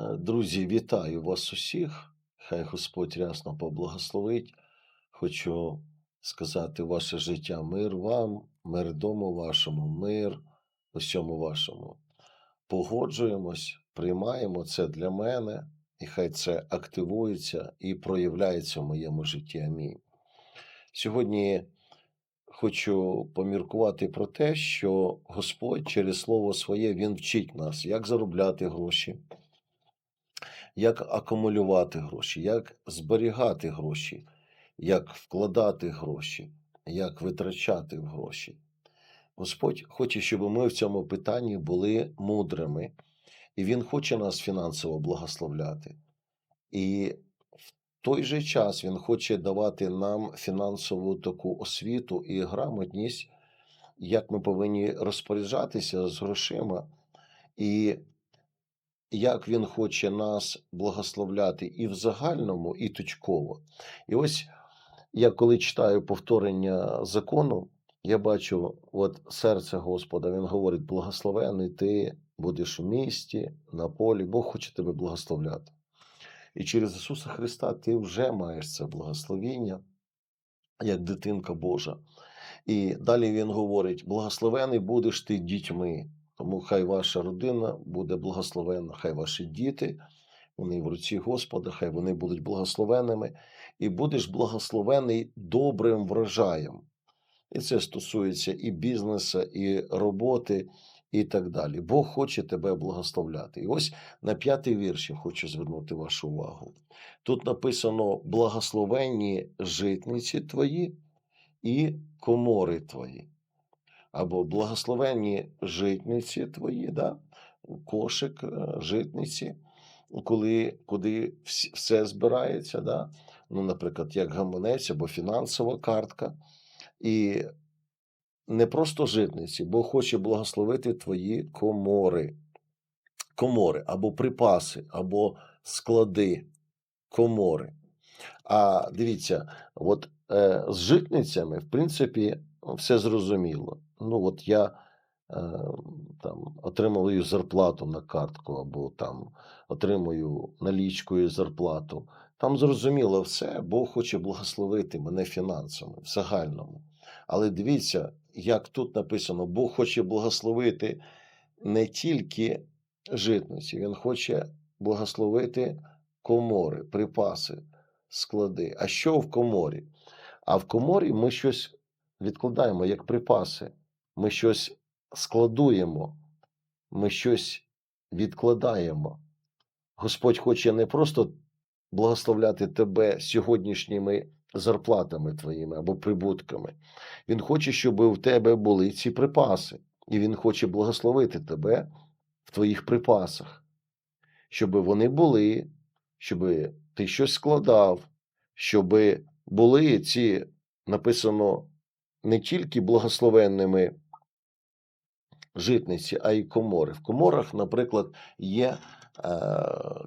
Друзі, вітаю вас усіх. Хай Господь рясно поблагословить. Хочу сказати ваше життя мир вам, мир дому вашому, мир усьому вашому. Погоджуємось, приймаємо це для мене, і хай це активується і проявляється в моєму житті. Амінь. Сьогодні хочу поміркувати про те, що Господь через Слово Своє Він вчить нас, як заробляти гроші, як акумулювати гроші, як зберігати гроші, як вкладати гроші, як витрачати гроші. Господь хоче, щоб ми в цьому питанні були мудрими, і Він хоче нас фінансово благословляти. І в той же час Він хоче давати нам фінансову таку освіту і грамотність, як ми повинні розпоряджатися з грошима, і як Він хоче нас благословляти і в загальному, і точково. І ось я коли читаю повторення закону, я бачу, от серце Господа, Він говорить: благословений ти будеш у місті, на полі, Бог хоче тебе благословляти. І через Ісуса Христа ти вже маєш це благословіння, як дитинка Божа. І далі Він говорить: благословений будеш ти дітьми. Тому хай ваша родина буде благословена, хай ваші діти, вони в руці Господа, хай вони будуть благословеними, і будеш благословений добрим врожаєм. І це стосується і бізнесу, і роботи, і так далі. Бог хоче тебе благословляти. І ось на п'ятий вірш я хочу звернути вашу увагу. Тут написано: благословенні житниці твої і комори твої. Або благословенні житниці твої, да? кошик, е, житниці, коли, куди все збирається, да? ну, наприклад, як гаманець або фінансова картка. І не просто житниці, Бог хоче благословити твої комори, комори або припаси, або склади, комори. А дивіться, от е, з житницями, в принципі, все зрозуміло. Ну, от я е, там отримую зарплату на картку, або там отримую налічкою зарплату. Там зрозуміло все, Бог хоче благословити мене фінансами в загальному. Але дивіться, як тут написано, Бог хоче благословити не тільки житниці, Він хоче благословити комори, припаси, склади. А що в коморі? А в коморі ми щось відкладаємо як припаси, ми щось складуємо, ми щось відкладаємо. Господь хоче не просто благословляти тебе сьогоднішніми зарплатами твоїми або прибутками. Він хоче, щоб в тебе були ці припаси, і Він хоче благословити тебе в твоїх припасах, щоб вони були, щоб ти щось складав, щоб були ці, написано, не тільки благословенними житниці, а й комори. В коморах, наприклад, є е,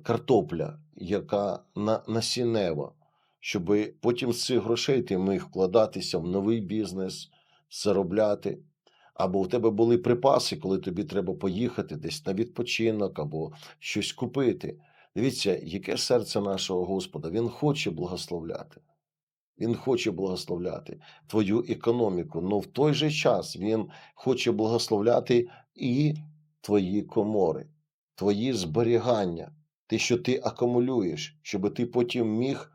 картопля, яка на, насінева, щоб потім з цих грошей ти міг вкладатися в новий бізнес, заробляти. Або в тебе були припаси, коли тобі треба поїхати десь на відпочинок або щось купити. Дивіться, яке серце нашого Господа. Він хоче благословляти. Він хоче благословляти твою економіку, але в той же час він хоче благословляти і твої комори, твої зберігання, те, що ти акумулюєш, щоб ти потім міг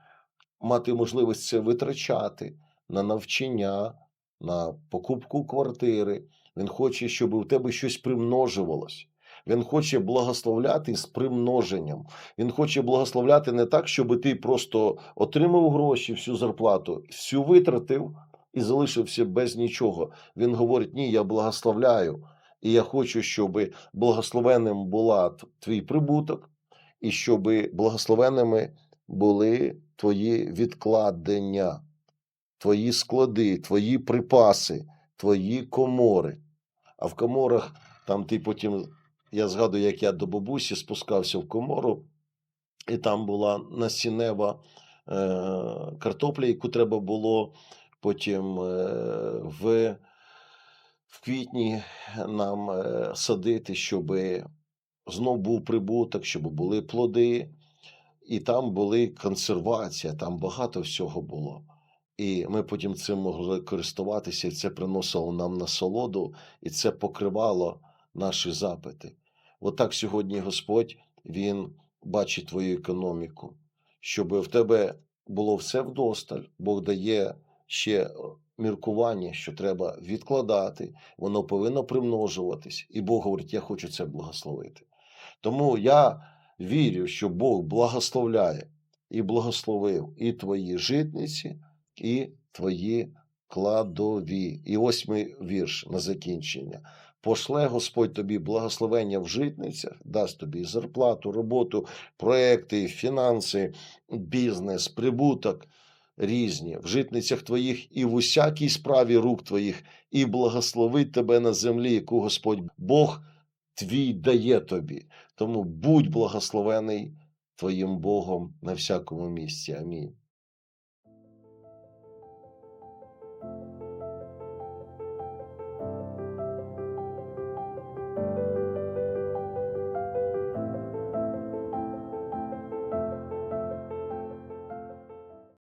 мати можливість це витрачати на навчання, на покупку квартири. Він хоче, щоб у тебе щось примножувалось. Він хоче благословляти з примноженням. Він хоче благословляти не так, щоб ти просто отримав гроші, всю зарплату, всю витратив і залишився без нічого. Він говорить: ні, я благословляю, і я хочу, щоб благословенним була твій прибуток, і щоб благословенними були твої відкладення, твої склади, твої припаси, твої комори. А в коморах там ти потім, я згадую, як я до бабусі спускався в комору, і там була насінева е, картопля, яку треба було потім е, в, в квітні нам е, садити, щоб знов був прибуток, щоб були плоди, і там були консервація, там багато всього було. І ми потім цим могли користуватися, і це приносило нам насолоду, і це покривало наші запити. Отак сьогодні Господь Він бачить твою економіку, щоб в тебе було все вдосталь. Бог дає ще е, міркування, що треба відкладати, воно повинно примножуватись. І Бог говорить: Я хочу це благословити. Тому я вірю, що Бог благословляє і благословив і твої житниці, і твої кладові. І восьмий вірш на закінчення. Пошле Господь тобі благословення в житницях, дасть тобі зарплату, роботу, проекти, фінанси, бізнес, прибуток різні в житницях твоїх і в усякій справі рук твоїх, і благословить тебе на землі, яку Господь Бог твій дає тобі. Тому будь благословений твоїм Богом на всякому місці. Амінь.